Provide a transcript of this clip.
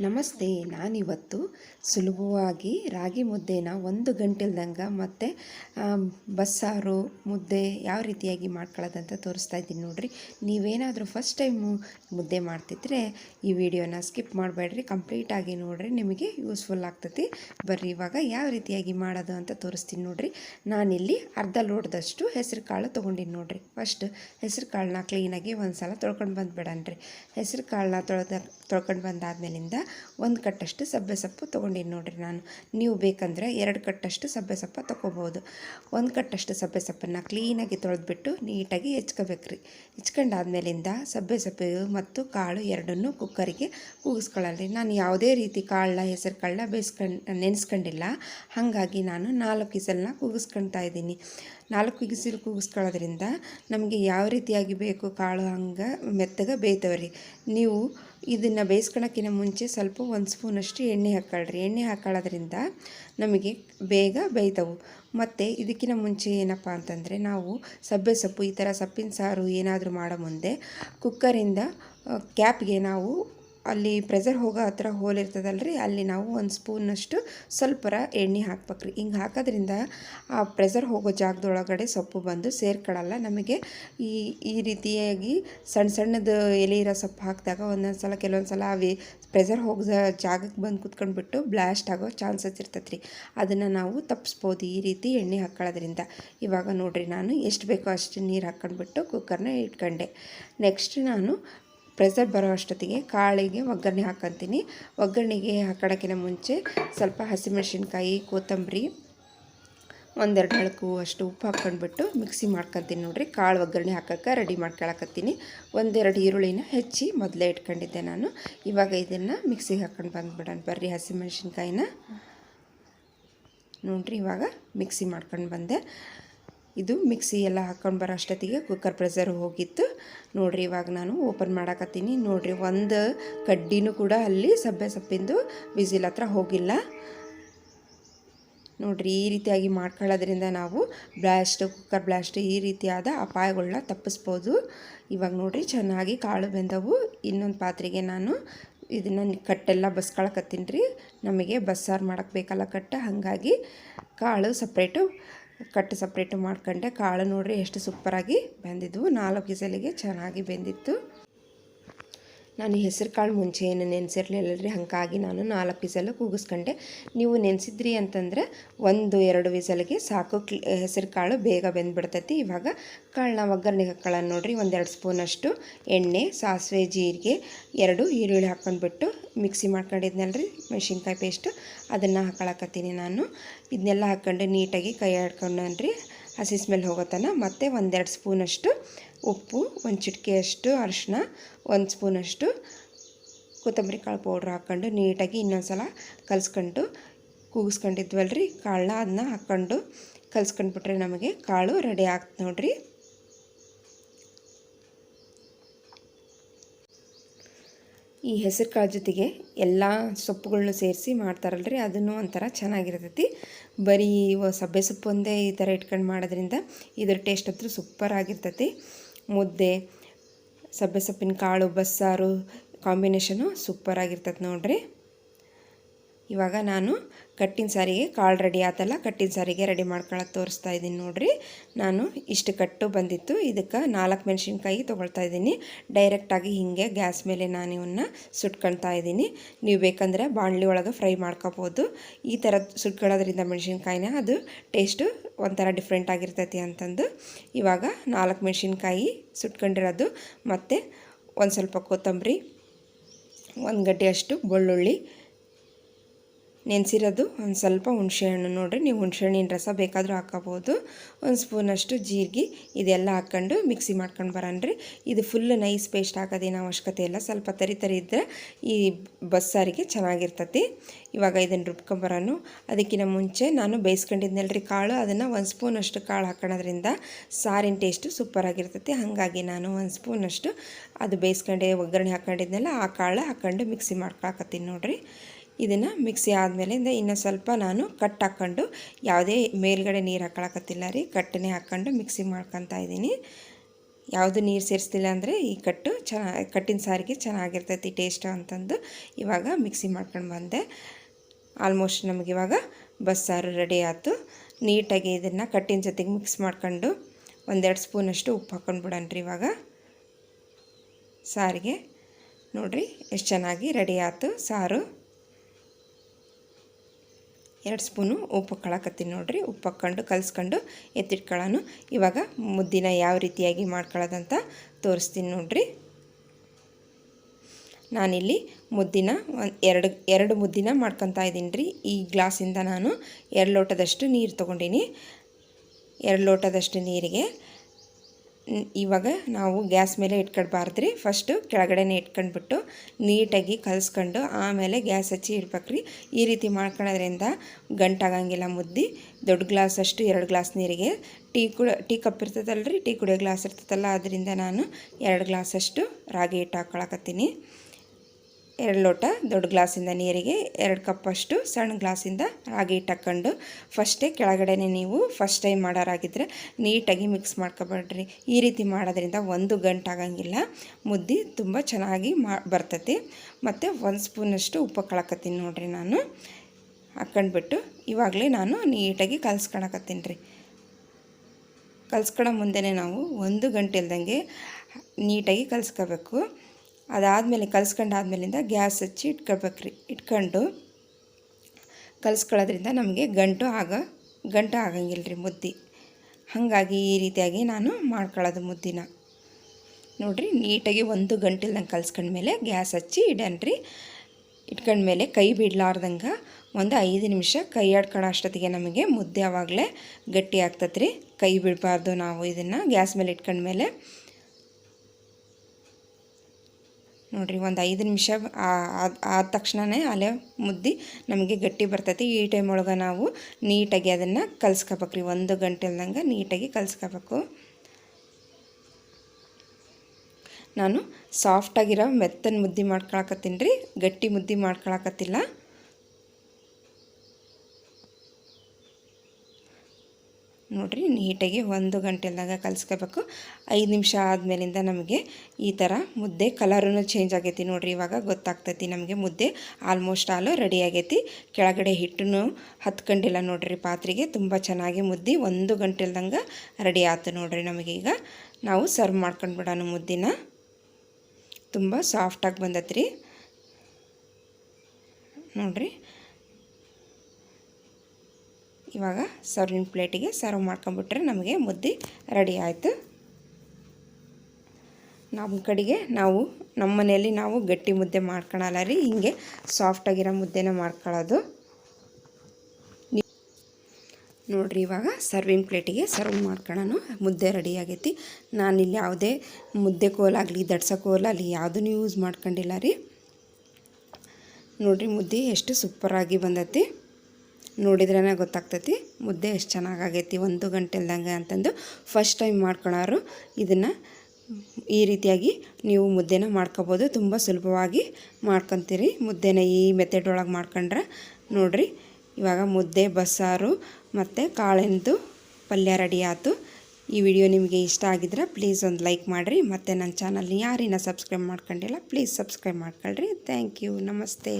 ನಮಸ್ತೆ, ನಾನಿವತ್ತು ಸುಲಭವಾಗಿ ರಾಗಿ ಮುದ್ದೆನ ಒಂದು ಗಂಟೆಲ್ದಂಗೆ ಮತ್ತು ಬಸ್ಸಾರು ಮುದ್ದೆ ಯಾವ ರೀತಿಯಾಗಿ ಮಾಡ್ಕೊಳ್ಳೋದಂತ ತೋರಿಸ್ತಾ ಇದ್ದೀನಿ ನೋಡಿರಿ. ನೀವೇನಾದರೂ ಫಸ್ಟ್ ಟೈಮು ಮುದ್ದೆ ಮಾಡ್ತಿದ್ರೆ ಈ ವಿಡಿಯೋನ ಸ್ಕಿಪ್ ಮಾಡಬೇಡ್ರಿ ಕಂಪ್ಲೀಟಾಗಿ ನೋಡಿರಿ, ನಿಮಗೆ ಯೂಸ್ಫುಲ್ ಆಗ್ತೈತಿ. ಬರ್ರಿ, ಇವಾಗ ಯಾವ ರೀತಿಯಾಗಿ ಮಾಡೋದು ಅಂತ ತೋರಿಸ್ತೀನಿ ನೋಡಿರಿ. ನಾನಿಲ್ಲಿ ಅರ್ಧ ಲೋಟದಷ್ಟು ಹೆಸರು ಕಾಳು ತೊಗೊಂಡಿನಿ ನೋಡಿರಿ. ಫಸ್ಟ್ ಹೆಸರು ಕಾಳನ್ನ ಕ್ಲೀನಾಗಿ ಒಂದು ಸಲ ತೊಳ್ಕೊಂಡು ಬಂದುಬಿಡನ್ರಿ. ಹೆಸರು ಕಾಳನ್ನ ತೊಳೆದ, ತೊಳ್ಕೊಂಡು ಬಂದಾದ್ಮೇಲಿಂದ ಒಂದು ಕಟ್ಟಷ್ಟು ಸಬ್ಬೆ ಸೊಪ್ಪು ತೊಗೊಂಡಿನಿ ನೋಡಿರಿ ನಾನು. ನೀವು ಬೇಕಂದರೆ ಎರಡು ಕಟ್ಟಷ್ಟು ಸಬ್ಬೆ ಸೊಪ್ಪು ತೊಗೋಬೋದು ಒಂದು ಕಟ್ಟಷ್ಟು ಸಬ್ಬೆ ಸೊಪ್ಪನ್ನು ಕ್ಲೀನಾಗಿ ತೊಳೆದ್ಬಿಟ್ಟು ನೀಟಾಗಿ ಹೆಚ್ಕೋಬೇಕ್ರಿ. ಹೆಚ್ಕೊಂಡಾದ್ಮೇಲಿಂದ ಸಬ್ಬೆ ಸೊಪ್ಪು ಮತ್ತು ಕಾಳು ಎರಡನ್ನೂ ಕುಕ್ಕರಿಗೆ ಕೂಗಿಸ್ಕೊಳ್ಳಲ್ರಿ ನಾನು ಯಾವುದೇ ರೀತಿ ಕಾಳನ್ನ, ಹೆಸರು ಕಾಳನ್ನ ಬೇಯಿಸ್ಕೊಂಡು, ನೆನೆಸ್ಕೊಂಡಿಲ್ಲ. ಹಾಗಾಗಿ ನಾನು ನಾಲ್ಕು ವಿಸಲನ್ನ ಕೂಗಿಸ್ಕೊಳ್ತಾ ಇದ್ದೀನಿ. ನಾಲ್ಕು ಇಸಲು ಕೂಗಿಸ್ಕೊಳ್ಳೋದ್ರಿಂದ ನಮಗೆ ಯಾವ ರೀತಿಯಾಗಿ ಬೇಕು ಕಾಳು ಹಂಗೆ ಮೆತ್ತಗೆ ಬೇಯ್ತವ್ರಿ. ನೀವು ಇದನ್ನು ಬೇಯಿಸ್ಕೊಳಕ್ಕಿಂತ ಮುಂಚೆ ಸ್ವಲ್ಪ ಒಂದು ಸ್ಪೂನಷ್ಟು ಎಣ್ಣೆ ಹಾಕ್ಕೊಳ್ರಿ. ಎಣ್ಣೆ ಹಾಕೊಳ್ಳೋದ್ರಿಂದ ನಮಗೆ ಬೇಗ ಬೇಯ್ತವು. ಮತ್ತು ಇದಕ್ಕಿಂತ ಮುಂಚೆ ಏನಪ್ಪ ಅಂತಂದರೆ ನಾವು ಸಬ್ಬೆ ಸೊಪ್ಪು, ಈ ಥರ ಸೊಪ್ಪಿನ ಸಾರು ಏನಾದರೂ ಮಾಡೋ ಮುಂದೆ ಕುಕ್ಕರಿಂದ ಕ್ಯಾಪ್ಗೆ ನಾವು ಅಲ್ಲಿ ಪ್ರೆಸರ್ ಹೋಗೋ ಹತ್ರ ಹೋಲ್ ಇರ್ತದಲ್ರಿ, ಅಲ್ಲಿ ನಾವು ಒಂದು ಸ್ಪೂನಷ್ಟು ಸ್ವಲ್ಪರ ಎಣ್ಣೆ ಹಾಕ್ಬೇಕ್ರಿ. ಹಿಂಗೆ ಹಾಕೋದ್ರಿಂದ ಆ ಪ್ರೆಸರ್ ಹೋಗೋ ಜಾಗದೊಳಗಡೆ ಸೊಪ್ಪು ಬಂದು ಸೇರ್ಕೊಳ್ಳಲ್ಲ ನಮಗೆ ಈ ಈ ರೀತಿಯಾಗಿ ಸಣ್ಣ ಸಣ್ಣದು ಎಲೆ ಇರೋ ಸೊಪ್ಪು ಹಾಕಿದಾಗ ಒಂದೊಂದು ಸಲ ಕೆಲವೊಂದು ಸಲ ಅವಿ ಪ್ರೆಸರ್ ಹೋಗೋ ಜಾಗಕ್ಕೆ ಬಂದು ಕುತ್ಕೊಂಡ್ಬಿಟ್ಟು ಬ್ಲಾಸ್ಟ್ ಆಗೋ ಚಾನ್ಸಸ್ ಇರ್ತೈತೆ ರೀ ಅದನ್ನು ನಾವು ತಪ್ಪಿಸ್ಬೋದು ಈ ರೀತಿ ಎಣ್ಣೆ ಹಾಕ್ಕೊಳ್ಳೋದ್ರಿಂದ ಇವಾಗ ನೋಡಿರಿ, ನಾನು ಎಷ್ಟು ಬೇಕೋ ಅಷ್ಟು ನೀರು ಹಾಕ್ಕೊಂಡ್ಬಿಟ್ಟು ಕುಕ್ಕರ್ನ ಇಟ್ಕೊಂಡೆ. ನೆಕ್ಸ್ಟ್ ನಾನು ಪ್ರೆಸರ್ ಬರೋ ಅಷ್ಟೊತ್ತಿಗೆ ಕಾಳಿಗೆ ಒಗ್ಗರಣೆ ಹಾಕ್ಕೊತೀನಿ ಒಗ್ಗರಣೆಗೆ ಹಾಕೋಕ್ಕಿಂತ ಮುಂಚೆ ಸ್ವಲ್ಪ ಹಸಿಮೆಣಸಿನ್ಕಾಯಿ, ಕೊತ್ತಂಬರಿ, ಒಂದೆರಡು ಹಳಕು ಅಷ್ಟು ಉಪ್ಪು ಹಾಕ್ಕೊಂಡ್ಬಿಟ್ಟು ಮಿಕ್ಸಿ ಮಾಡ್ಕೊತೀನಿ ನೋಡಿರಿ. ಕಾಳು ಒಗ್ಗರಣೆ ಹಾಕೋಕ್ಕೆ ರೆಡಿ ಮಾಡ್ಕೊಳಕತ್ತೀನಿ. ಒಂದೆರಡು ಈರುಳ್ಳಿನ ಹೆಚ್ಚಿ ಮೊದಲೇ ಇಟ್ಕೊಂಡಿದ್ದೆ ನಾನು. ಇವಾಗ ಇದನ್ನು ಮಿಕ್ಸಿಗೆ ಹಾಕ್ಕೊಂಡು ಬಂದುಬಿಡೋಣ ಬರ್ರಿ ಹಸಿಮೆಣಸಿನ್ಕಾಯಿನ. ನೋಡಿರಿ ಇವಾಗ ಮಿಕ್ಸಿ ಮಾಡ್ಕೊಂಡು ಬಂದೆ. ಇದು ಮಿಕ್ಸಿ ಎಲ್ಲ ಹಾಕ್ಕೊಂಡು ಬರೋ ಅಷ್ಟೊತ್ತಿಗೆ ಕುಕ್ಕರ್ ಪ್ರೆಸರ್ ಹೋಗಿತ್ತು. ನೋಡಿರಿ, ಇವಾಗ ನಾನು ಓಪನ್ ಮಾಡಾಕತ್ತೀನಿ. ನೋಡಿರಿ, ಒಂದು ಕಡ್ಡಿನೂ ಕೂಡ ಅಲ್ಲಿ ಸಬ್ಬೆ ಸಪ್ಪಿಂದು ಬಿಸಿಲ್ ಹತ್ರ ಹೋಗಿಲ್ಲ. ನೋಡಿರಿ, ಈ ರೀತಿಯಾಗಿ ಮಾಡ್ಕೊಳ್ಳೋದ್ರಿಂದ ನಾವು ಬ್ಲಾಸ್ಟ್ ಕುಕ್ಕರ್ ಬ್ಲಾಸ್ಟ್ ಈ ರೀತಿಯಾದ ಅಪಾಯಗಳನ್ನ ತಪ್ಪಿಸ್ಬೋದು. ಇವಾಗ ನೋಡಿರಿ, ಚೆನ್ನಾಗಿ ಕಾಳು ಬೆಂದವು. ಇನ್ನೊಂದು ಪಾತ್ರೆಗೆ ನಾನು ಇದನ್ನು ಕಟ್ಟೆಲ್ಲ ಬಸ್ಕೊಳಕತ್ತೀನಿ ರೀ. ನಮಗೆ ಬಸ್ಸಾರು ಮಾಡೋಕ್ಕೆ ಬೇಕಲ್ಲ ಕಟ್ಟ. ಹಾಗಾಗಿ ಕಾಳು ಸಪ್ರೇಟು ಕಟ್ಟು ಸಪ್ರೇಟ್ ಮಾಡ್ಕೊಂಡೆ. ಕಾಳು ನೋಡ್ರಿ ಎಷ್ಟು ಸೂಪರಾಗಿ ಬೆಂದಿದ್ವು. ನಾಲ್ಕು ವಿಸಲಿಗೆ ಚೆನ್ನಾಗಿ ಬೆಂದಿತ್ತು. ನಾನು ಹೆಸರು ಕಾಳು ಮುಂಚೆ ಏನು ನೆನೆಸಿರ್ಲಿಲ್ಲ ರೀ ಹಂಗಾಗಿ ನಾನು ನಾಲ್ಕು ವಿಸಲು ಕೂಗಿಸ್ಕೊಂಡೆ. ನೀವು ನೆನೆಸಿದ್ರಿ ಅಂತಂದರೆ ಒಂದು, ಎರಡು ವಿಸಲಿಗೆ ಸಾಕು ಹೆಸರು ಕಾಳು ಬೇಗ ಬೆಂದ್ಬಿಡ್ತೈತಿ. ಇವಾಗ ಕಾಳನ್ನ ಒಗ್ಗರಣೆಗೆ ಹಾಕೊಳ್ಳೋಣ ನೋಡಿರಿ. ಒಂದೆರಡು ಸ್ಪೂನಷ್ಟು ಎಣ್ಣೆ, ಸಾಸಿವೆ, ಜೀರಿಗೆ, ಎರಡು ಈರುಳ್ಳಿ ಹಾಕ್ಕೊಂಡ್ಬಿಟ್ಟು ಮಿಕ್ಸಿ ಮಾಡ್ಕೊಂಡಿದ್ನಲ್ರಿ ಮೆಣಸಿನ್ಕಾಯಿ ಪೇಸ್ಟು. ಅದನ್ನು ಹಾಕೊಳಕತ್ತೀನಿ ನಾನು. ಇದನ್ನೆಲ್ಲ ಹಾಕ್ಕೊಂಡು ನೀಟಾಗಿ ಕೈ ಆಡ್ಕೊಂಡ್ರಿ ಹಸಿ ಸ್ಮೆಲ್ ಹೋಗೋತನ ಮತ್ತು ಒಂದೆರಡು ಸ್ಪೂನಷ್ಟು ಉಪ್ಪು, ಒಂದು ಚಿಟಿಕೆಯಷ್ಟು ಅರಿಶಿನ ಒಂದು ಸ್ಪೂನಷ್ಟು ಕೊತ್ತಂಬರಿ ಕಾಳು ಪೌಡ್ರ್ ಹಾಕ್ಕೊಂಡು ನೀಟಾಗಿ ಇನ್ನೊಂದು ಸಲ ಕಲಿಸ್ಕೊಂಡು ಕೂಗಿಸ್ಕೊಂಡಿದ್ವಲ್ರಿ. ಕಾಳನ್ನ ಅದನ್ನ ಹಾಕ್ಕೊಂಡು ಕಲಿಸ್ಕೊಂಡ್ಬಿಟ್ರೆ ನಮಗೆ ಕಾಳು ರೆಡಿ ಆಗ್ತದೆ ನೋಡ್ರಿ. ಈ ಹೆಸರು ಕಾಳು ಜೊತೆಗೆ ಎಲ್ಲ ಸೊಪ್ಪುಗಳನ್ನೂ ಸೇರಿಸಿ ಮಾಡ್ತಾರಲ್ರಿ, ಅದನ್ನು ಒಂಥರ ಚೆನ್ನಾಗಿರ್ತೈತಿ. ಬರೀ ಸಬ್ಬೆ ಸೊಪ್ಪು ಒಂದೇ ಈ ಥರ ಇಟ್ಕೊಂಡು ಮಾಡೋದ್ರಿಂದ ಇದರ ಟೇಸ್ಟ್ ಹತ್ರ ಸೂಪರ್ ಆಗಿರ್ತೈತಿ. ಮುದ್ದೆ, ಸಬ್ಬೆ ಸೊಪ್ಪಿನ ಕಾಳು, ಬಸ್ಸಾರು ಕಾಂಬಿನೇಷನು ಸೂಪರ್ ಆಗಿರ್ತೈತೆ ನೋಡ್ರಿ. ಇವಾಗ ನಾನು ಕಟ್ಟಿನ ಸಾರಿಗೆ ಕಾಳು ರೆಡಿ ಆತಲ್ಲ, ಕಟ್ಟಿನ ಸಾರಿಗೆ ರೆಡಿ ಮಾಡ್ಕೊಳಕ್ಕೆ ತೋರಿಸ್ತಾ ಇದ್ದೀನಿ ನೋಡಿರಿ. ನಾನು ಇಷ್ಟು ಕಟ್ಟು ಬಂದಿತ್ತು. ಇದಕ್ಕೆ ನಾಲ್ಕು ಮೆಣಸಿನ್ಕಾಯಿ ತೊಗೊಳ್ತಾ ಇದ್ದೀನಿ. ಡೈರೆಕ್ಟಾಗಿ ಹೀಗೆ ಗ್ಯಾಸ್ ಮೇಲೆ ನಾನು ಇವನ್ನ ಸುಟ್ಕೊಳ್ತಾ ಇದ್ದೀನಿ. ನೀವು ಬೇಕಂದರೆ ಬಾಣಲಿ ಒಳಗೆ ಫ್ರೈ ಮಾಡ್ಕೋಬೋದು. ಈ ಥರ ಸುಟ್ಕೊಳ್ಳೋದ್ರಿಂದ ಮೆಣಸಿನ್ಕಾಯಿನ ಅದು ಟೇಸ್ಟು ಒಂಥರ ಡಿಫ್ರೆಂಟ್ ಆಗಿರ್ತೈತಿ ಅಂತಂದು. ಇವಾಗ ನಾಲ್ಕು ಮೆಣಸಿನ್ಕಾಯಿ ಸುಟ್ಕೊಂಡಿರೋದು. ಮತ್ತು ಒಂದು ಸ್ವಲ್ಪ ಕೊತ್ತಂಬರಿ, ಒಂದು ಗಡ್ಡೆಯಷ್ಟು ಬೆಳ್ಳುಳ್ಳಿ ನೆನೆಸಿರೋದು ಒಂದು ಸ್ವಲ್ಪ ಹುಣಸೆಹಣ್ಣು ನೋಡಿರಿ. ನೀವು ಹುಣಸೆಹಣ್ಣಿನ ರಸ ಬೇಕಾದರೂ ಹಾಕೋಬೋದು. ಒಂದು ಸ್ಪೂನಷ್ಟು ಜೀರಿಗೆ ಇದೆಲ್ಲ ಹಾಕ್ಕೊಂಡು ಮಿಕ್ಸಿ ಮಾಡ್ಕೊಂಡು ಬರೋಣ್ರಿ. ಇದು ಫುಲ್ ನೈಸ್ ಪೇಸ್ಟ್ ಹಾಕೋದೇನು ಅವಶ್ಯಕತೆ ಇಲ್ಲ. ಸ್ವಲ್ಪ ತರಿ ತರಿ ಇದ್ದರೆ ಈ ಬಸ್ಸಾರಿಗೆ ಚೆನ್ನಾಗಿರ್ತತಿ. ಇವಾಗ ಇದನ್ನು ರುಬ್ಕೊಂಬರೋನು ಅದಕ್ಕಿಂತ ಮುಂಚೆ ನಾನು ಬೇಯಿಸ್ಕೊಂಡಿದ್ನಲ್ರಿ ಕಾಳು. ಅದನ್ನು ಒಂದು ಸ್ಪೂನಷ್ಟು ಕಾಳು ಹಾಕೋಣದ್ರಿಂದ ಸಾರಿನ ಟೇಸ್ಟು ಸೂಪರಾಗಿರ್ತೈತಿ. ಹಾಗಾಗಿ ನಾನು ಒಂದು ಸ್ಪೂನಷ್ಟು ಅದು ಬೇಯಿಸ್ಕೊಂಡೆ ಒಗ್ಗರಣೆ ಹಾಕ್ಕೊಂಡಿದ್ನೆಲ್ಲ ಆ ಕಾಳು ಹಾಕ್ಕೊಂಡು ಮಿಕ್ಸಿ ಮಾಡ್ಕೊಳಕತ್ತೀನಿ ನೋಡಿರಿ. ಇದನ್ನು ಮಿಕ್ಸಿ ಆದಮೇಲಿಂದ ಇನ್ನೂ ಸ್ವಲ್ಪ ನಾನು ಕಟ್ ಹಾಕ್ಕೊಂಡು ಯಾವುದೇ ಮೇಲ್ಗಡೆ ನೀರು ಹಾಕೊಳಕತ್ತಿಲ್ಲ ರೀ. ಕಟ್ಟನೆ ಹಾಕ್ಕೊಂಡು ಮಿಕ್ಸಿ ಮಾಡ್ಕೊತಾ ಇದ್ದೀನಿ. ಯಾವುದು ನೀರು ಸೇರಿಸ್ತಿಲ್ಲ ಅಂದರೆ ಈ ಕಟ್ಟು ಚೆನ್ನಾಗಿ ಕಟ್ಟಿನ ಸಾರಿಗೆ ಚೆನ್ನಾಗಿರ್ತೈತಿ ಟೇಸ್ಟು ಅಂತಂದು ಇವಾಗ ಮಿಕ್ಸಿ ಮಾಡ್ಕೊಂಡು ಬಂದೆ. ಆಲ್ಮೋಸ್ಟ್ ನಮಗಿವಾಗ ಬಸ್ಸಾರು ರೆಡಿ ಆಯಿತು. ನೀಟಾಗಿ ಇದನ್ನು ಕಟ್ಟಿನ ಜೊತೆಗೆ ಮಿಕ್ಸ್ ಮಾಡ್ಕೊಂಡು ಒಂದೆರಡು ಸ್ಪೂನಷ್ಟು ಉಪ್ಪು ಹಾಕ್ಕೊಂಡು ಬಿಡೋಣ್ರಿ ಇವಾಗ. ಸಾರಿಗೆ ನೋಡಿರಿ, ಎಷ್ಟು ಚೆನ್ನಾಗಿ ರೆಡಿ ಆಯಿತು ಸಾರು. ಎರಡು ಸ್ಪೂನು ಉಪ್ಪು ಕಳಕತ್ತೀನಿ ನೋಡಿರಿ. ಉಪ್ಪು ಹಾಕ್ಕೊಂಡು, ಕಲಿಸ್ಕೊಂಡು ಎತ್ತಿಟ್ಕೊಳ್ಳೋನು ಇವಾಗ ಮುದ್ದಿನ ಯಾವ ರೀತಿಯಾಗಿ ಮಾಡ್ಕೊಳ್ಳೋದಂತ ತೋರಿಸ್ತೀನಿ ನೋಡಿರಿ. ನಾನಿಲ್ಲಿ ಮುದ್ದಿನ ಒಂದು ಎರಡು ಎರಡು ಮುದ್ದಿನ ಮಾಡ್ಕೊತಾ ಇದ್ದೀನಿ ರೀ. ಈ ಗ್ಲಾಸಿಂದ ನಾನು ಎರಡು ಲೋಟದಷ್ಟು ನೀರು ತೊಗೊಂಡೀನಿ. ಎರಡು ಲೋಟದಷ್ಟು ನೀರಿಗೆ ಇವಾಗ ನಾವು ಗ್ಯಾಸ್ ಮೇಲೆ ಇಟ್ಕೊಳ್ಬಾರ್ದು ರೀ ಫಸ್ಟು ಕೆಳಗಡೆನೇ ಇಟ್ಕೊಂಡ್ಬಿಟ್ಟು ನೀಟಾಗಿ ಕಲಿಸ್ಕೊಂಡು ಆಮೇಲೆ ಗ್ಯಾಸ್ ಹಚ್ಚಿ ಇಡ್ಬೇಕ್ರಿ. ಈ ರೀತಿ ಮಾಡ್ಕೊಳೋದ್ರಿಂದ ಗಂಟಾಗಂಗಿಲ್ಲ ಮುದ್ದಿ. ದೊಡ್ಡ ಗ್ಲಾಸ್ ಅಷ್ಟು ಎರಡು ಗ್ಲಾಸ್ ನೀರಿಗೆ ಟೀ ಕುಡ, ಟೀ ಕಪ್ ಇರ್ತದಲ್ಲ ರೀ ಟೀ ಕುಡಿಯೋ ಗ್ಲಾಸ್ ಇರ್ತದಲ್ಲ, ಅದರಿಂದ ನಾನು ಎರಡು ಗ್ಲಾಸಷ್ಟು ರಾಗಿ ಹಿಟ್ಟು ಹಾಕೊಳಕತ್ತೀನಿ. ಎರಡು ಲೋಟ ದೊಡ್ಡ ಗ್ಲಾಸಿಂದ ನೀರಿಗೆ ಎರಡು ಕಪ್ಪಷ್ಟು ಸಣ್ಣ ಗ್ಲಾಸಿಂದ ರಾಗಿ ಹಿಟ್ಟು ಫಸ್ಟೇ ಕೆಳಗಡೆನೆ ನೀವು ಫಸ್ಟ್ ಟೈಮ್ ಮಾಡೋರಾಗಿದ್ದರೆ ನೀಟಾಗಿ ಮಿಕ್ಸ್ ಮಾಡ್ಕೊಬೇಡ್ರಿ. ಈ ರೀತಿ ಮಾಡೋದ್ರಿಂದ ಒಂದು ಗಂಟೆ ಆಗಂಗಿಲ್ಲ. ಮುದ್ದೆ ತುಂಬ ಚೆನ್ನಾಗಿ ಮಾ, ಬರ್ತೈತಿ. ಮತ್ತು ಒಂದು ಸ್ಪೂನಷ್ಟು ಉಪ್ಪು ಕಳಕತ್ತೀನಿ ನೋಡಿರಿ ನಾನು. ಹಾಕ್ಕೊಂಡ್ಬಿಟ್ಟು ಇವಾಗಲೇ ನಾನು ನೀಟಾಗಿ ಕಲ್ಸ್ಕೊಳಕತ್ತೀನಿ ರೀ. ಕಲ್ಸ್ಕೊಳ್ಳೋ ಮುಂದೆನೇ ನಾವು ಒಂದು ಗಂಟೆ ಇಲ್ದಂಗೆ ನೀಟಾಗಿ ಕಲ್ಸ್ಕೋಬೇಕು. ಅದಾದಮೇಲೆ ಕಲಿಸ್ಕೊಂಡಾದ್ಮೇಲಿಂದ ಗ್ಯಾಸ್ ಹಚ್ಚಿ ಇಟ್ಕೊಳ್ಬೇಕ್ರಿ. ಇಟ್ಕೊಂಡು ಕಲಿಸ್ಕೊಳ್ಳೋದ್ರಿಂದ ನಮಗೆ ಗಂಟು ಆಗ, ಗಂಟು ಆಗಂಗಿಲ್ಲ ರೀ ಮುದ್ದೆ. ಹಾಗಾಗಿ ಈ ರೀತಿಯಾಗಿ ನಾನು ಮಾಡ್ಕೊಳ್ಳೋದು ಮುದ್ದಿನ. ನೋಡಿರಿ, ನೀಟಾಗಿ ಒಂದು ಗಂಟೆಲ್ದಂಗೆ ಕಲ್ಸ್ಕೊಂಡ್ಮೇಲೆ ಗ್ಯಾಸ್ ಹಚ್ಚಿ ಇಡನ್ರಿ. ಇಟ್ಕೊಂಡ್ಮೇಲೆ ಕೈ ಬಿಡಲಾರ್ದಂಗೆ ಒಂದು ಐದು ನಿಮಿಷ ಕೈ ಆಡ್ಕೊಳ್ಳೋ ಅಷ್ಟೊತ್ತಿಗೆ ನಮಗೆ ಮುದ್ದೆ ಆವಾಗಲೇ ಗಟ್ಟಿ ಆಗ್ತತ್ರಿ. ರೀ ಕೈ ಬಿಡಬಾರ್ದು ನಾವು ಇದನ್ನು ಗ್ಯಾಸ್ ಮೇಲೆ ಇಟ್ಕೊಂಡ್ಮೇಲೆ. ನೋಡಿರಿ, ಒಂದು ಐದು ನಿಮಿಷ ಆದ ತಕ್ಷಣವೇ ಅಲೆ ಮುದ್ದಿ ನಮಗೆ ಗಟ್ಟಿ ಬರ್ತೈತಿ. ಈ ಟೈಮ್ ಒಳಗೆ ನಾವು ನೀಟಾಗಿ ಅದನ್ನು ಕಲ್ಸ್ಕೋಬೇಕ್ರಿ. ಒಂದು ಗಂಟೆ ಇಲ್ದಂಗೆ ನೀಟಾಗಿ ಕಲ್ಸ್ಕೋಬೇಕು. ನಾನು ಸಾಫ್ಟಾಗಿರೋ ಮೆತ್ತನ ಮುದ್ದೆ ಮಾಡ್ಕೊಳಕತ್ತೀನಿ ರೀ. ಗಟ್ಟಿ ಮುದ್ದೆ ಮಾಡ್ಕೊಳಕತ್ತಿಲ್ಲ. ನೋಡಿರಿ, ನೀಟಾಗಿ ಒಂದು ಗಂಟೆಲ್ದಾಗ ಕಲಿಸ್ಕೋಬೇಕು. ಐದು ನಿಮಿಷ ಆದಮೇಲಿಂದ ನಮಗೆ ಈ ಥರ ಮುದ್ದೆ ಕಲರೂ ಚೇಂಜ್ ಆಗೈತಿ ನೋಡಿರಿ, ಇವಾಗ ಗೊತ್ತಾಗ್ತೈತಿ ನಮಗೆ ಮುದ್ದೆ ಆಲ್ಮೋಸ್ಟ್ ಆಲು ರೆಡಿ ಆಗೈತಿ. ಕೆಳಗಡೆ ಹಿಟ್ಟನ್ನು ಹತ್ಕೊಂಡಿಲ್ಲ ನೋಡಿರಿ, ಪಾತ್ರೆಗೆ ತುಂಬ ಚೆನ್ನಾಗಿ ಮುದ್ದೆ ಒಂದು ಗಂಟೆಲ್ದಂಗೆ ರೆಡಿ ಆಯ್ತು ನೋಡಿರಿ ನಮಗೆ ಈಗ. ನಾವು ಸರ್ವ್ ಮಾಡ್ಕೊಂಡು ಬಿಡೋಣ ಮುದ್ದಿನ. ತುಂಬ ಸಾಫ್ಟಾಗಿ ಬಂದತ್ರಿ. ನೋಡಿರಿ ಇವಾಗ ಸರ್ವಿಂಗ್ ಪ್ಲೇಟಿಗೆ ಸರ್ವ್ ಮಾಡ್ಕೊಂಬಿಟ್ರೆ ನಮಗೆ ಮುದ್ದೆ ರೆಡಿ ಆಯಿತು. ನಮ್ಮ ಕಡೆಗೆ ನಾವು ನಮ್ಮ ಮನೆಯಲ್ಲಿ ನಾವು ಗಟ್ಟಿ ಮುದ್ದೆ ಮಾಡ್ಕೊಳಲ್ಲ ರೀ, ಹಿಂಗೆ ಸಾಫ್ಟಾಗಿರೋ ಮುದ್ದೆನ ಮಾಡ್ಕೊಳ್ಳೋದು ನೋಡಿರಿ ಇವಾಗ ಸರ್ವಿಂಗ್ ಪ್ಲೇಟಿಗೆ ಸರ್ವ್ ಮಾಡ್ಕೊಳ್ಳೋಣ ಮುದ್ದೆ ರೆಡಿ ಆಗೈತಿ. ಇಲ್ಲಿ ಯಾವುದೇ ಮುದ್ದೆ ಕೋಲಾಗಲಿ ದಡ್ಸ ಕೋಲಾಗಲಿ ಯಾವುದೂ ಯೂಸ್ ಮಾಡ್ಕೊಂಡಿಲ್ಲ ರೀ. ನೋಡಿರಿ ಮುದ್ದೆ ಎಷ್ಟು ಸೂಪರಾಗಿ ಬಂದೈತಿ. ನೋಡಿದ್ರೇ ಗೊತ್ತಾಗ್ತೈತಿ, ಮುದ್ದೆ ಎಷ್ಟು ಚೆನ್ನಾಗಾಗೈತಿ, ಒಂದು ಗಂಟೆಲ್ದಂಗೆ ಅಂತಂದು ಫಸ್ಟ್ ಟೈಮ್ ಮಾಡ್ಕೊಳೋರು ಇದನ್ನು ಈ ರೀತಿಯಾಗಿ ನೀವು ಮುದ್ದೆನ ಮಾಡ್ಕೊಬೋದು. ತುಂಬ ಸುಲಭವಾಗಿ ಮಾಡ್ಕೊತೀರಿ. ಮುದ್ದೆನ ಈ ಮೆಥಡ್ ಒಳಗೆ ಮಾಡ್ಕೊಂಡ್ರೆ ನೋಡಿರಿ, ಇವಾಗ ಮುದ್ದೆ, ಬಸ್ಸಾರು ಮತ್ತು ಕಾಳೆಂದು ಪಲ್ಯ ರೆಡಿ ಆಯಿತು. ಈ ವಿಡಿಯೋ ನಿಮಗೆ ಇಷ್ಟ ಆಗಿದ್ರೆ ಪ್ಲೀಸ್ ಒಂದು ಲೈಕ್ ಮಾಡಿರಿ. ಮತ್ತು ನನ್ನ ಚಾನಲ್ ಯಾರಿನ ಸಬ್ಸ್ಕ್ರೈಬ್ ಮಾಡ್ಕೊಂಡಿಲ್ಲ ಪ್ಲೀಸ್ ಸಬ್ಸ್ಕ್ರೈಬ್ ಮಾಡ್ಕೊಳ್ರಿ. ಥ್ಯಾಂಕ್ ಯು ನಮಸ್ತೆ.